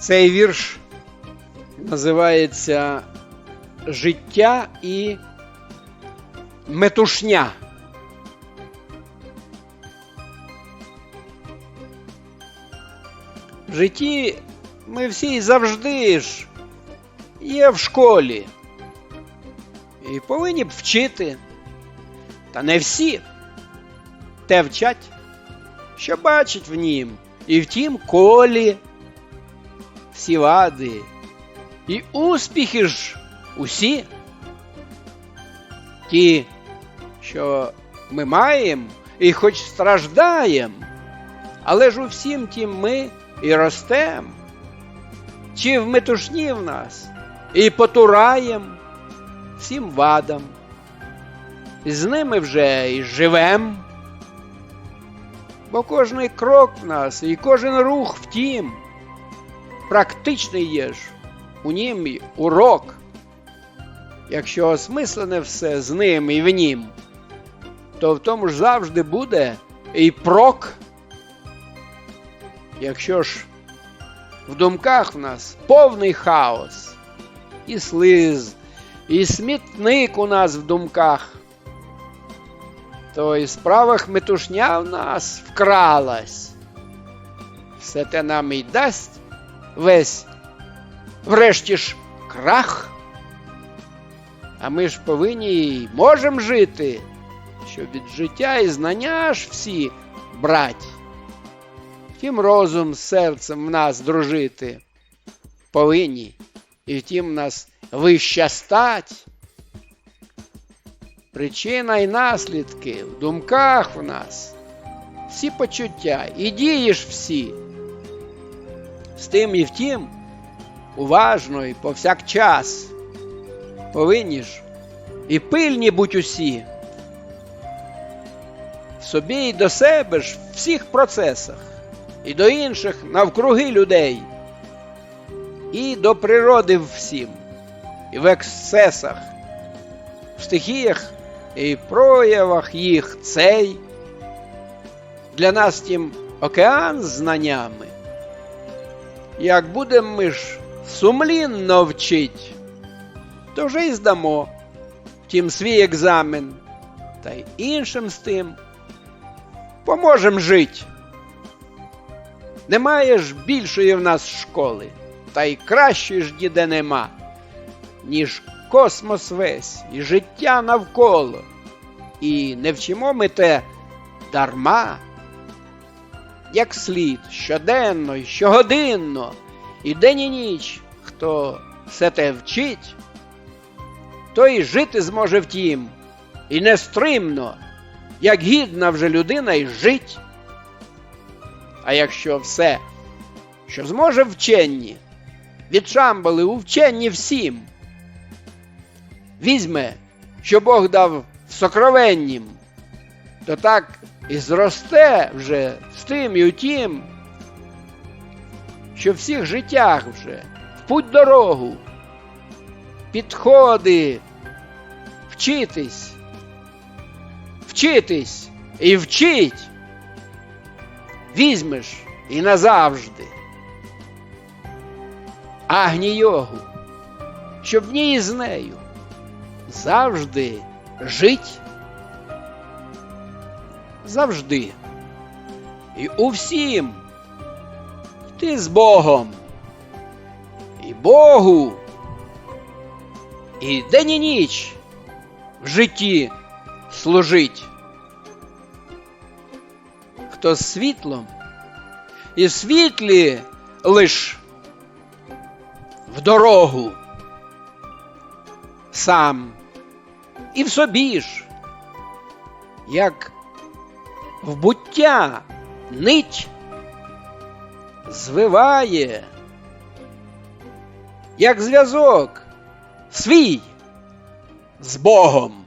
Цей вірш називається Життя і метушня. В житті ми всі завжди ж є в школі. І повинні б вчити. Та не всі. Те вчать, що бачать в нім, і в тім колі всі вади. І успіхи ж усі. Ті, що ми маємо і хоч страждаємо, але ж у всім тім ми і ростем. Чи в метушні в нас, і потураєм всім вадам. З ними вже і живем. Бо кожний крок в нас і кожен рух втім, практичний є ж, у нім урок. Якщо осмислене все з ним і в нім, то в тому ж завжди буде і прок. Якщо ж в думках в нас повний хаос, і слиз, і смітник у нас в думках, то і в справах метушня в нас вкралась. Все те нам і дасть весь, врешті ж, крах. А ми ж повинні й можемо жити, щоб від життя і знання ж всі брать. Втім, розум з серцем в нас дружити повинні, і втім нас вища стать. Причина і наслідки в думках в нас, всі почуття і дії ж всі. З тим і втім, уважно і повсякчас повинні ж і пильні будь усі. Собі і до себе ж в всіх процесах, і до інших навкруги людей, і до природи всім, і в ексцесах, в стихіях і проявах їх цей. Для нас тім океан з знаннями. Як будем ми ж сумлінно вчить, то вже й здамо втім свій екзамен, та й іншим з тим поможем жить. Немає ж більшої в нас школи, та й кращої ж ніде нема, ніж космос весь і життя навколо. І не вчимо ми те дарма, як слід щоденно і щогодинно, і день і ніч, хто все те вчить, той жити зможе втім, і нестримно, як гідна вже людина й жить. А якщо все, що зможе вченні, від шамбали у вченні всім, візьме, що Бог дав сокровеннім, то так і зросте вже з тим і у тім, що в всіх життях вже в путь дорогу, підходи, вчитись, вчитись і вчить, візьмеш і назавжди. Агні йогу, щоб в ній з нею завжди жить. Завжди. І у всім ти з Богом. І Богу. І день і ніч в житті служить. Хто з світлом і світлі лиш в дорогу сам і в собі ж, як в буття нить звиває, як зв'язок свій з Богом.